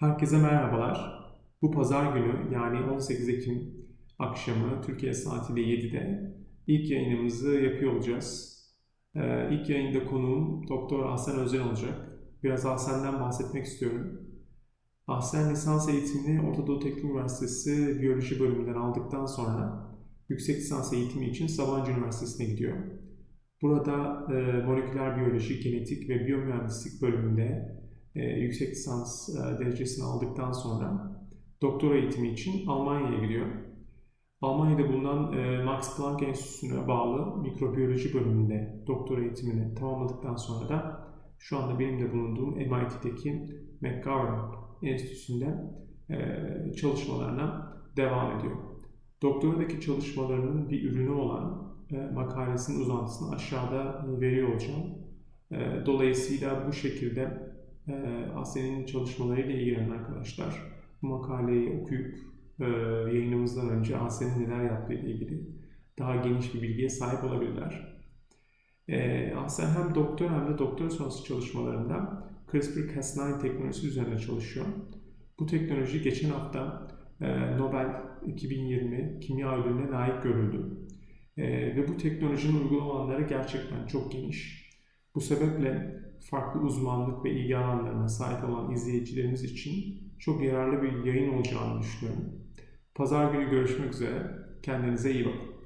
Herkese merhabalar. Bu pazar günü yani 18 Ekim akşamı Türkiye saatiyle 7'de ilk yayınımızı yapıyor olacağız. Ee, ilk yayında konuğum Doktor Ahsen Özen olacak. Biraz Ahsen'den bahsetmek istiyorum. Ahsen lisans eğitimini Orta Doğu Teknik Üniversitesi Biyoloji bölümünden aldıktan sonra yüksek lisans eğitimi için Sabancı Üniversitesi'ne gidiyor. Burada e, moleküler biyoloji, genetik ve biyomühendislik bölümünde e, yüksek lisans e, derecesini aldıktan sonra doktora eğitimi için Almanya'ya gidiyor. Almanya'da bulunan e, Max Planck Enstitüsü'ne bağlı mikrobiyoloji bölümünde doktora eğitimini tamamladıktan sonra da şu anda benim de bulunduğum MIT'deki McGovern Enstitüsü'nde e, çalışmalarına devam ediyor. Doktoradaki çalışmalarının bir ürünü olan e, makalesinin uzantısını aşağıda veriyor olacağım. E, dolayısıyla bu şekilde e, Asen'in çalışmalarıyla ilgilenen arkadaşlar bu makaleyi okuyup e, yayınımızdan önce Asen'in neler yaptığı ile ilgili daha geniş bir bilgiye sahip olabilirler. E, Asen hem doktor hem de doktor sonrası çalışmalarında CRISPR-Cas9 teknolojisi üzerine çalışıyor. Bu teknoloji geçen hafta e, Nobel 2020 Kimya Ödülü'ne layık görüldü. E, ve bu teknolojinin uygulama alanları gerçekten çok geniş. Bu sebeple farklı uzmanlık ve ilgi alanlarına sahip olan izleyicilerimiz için çok yararlı bir yayın olacağını düşünüyorum. Pazar günü görüşmek üzere. Kendinize iyi bakın.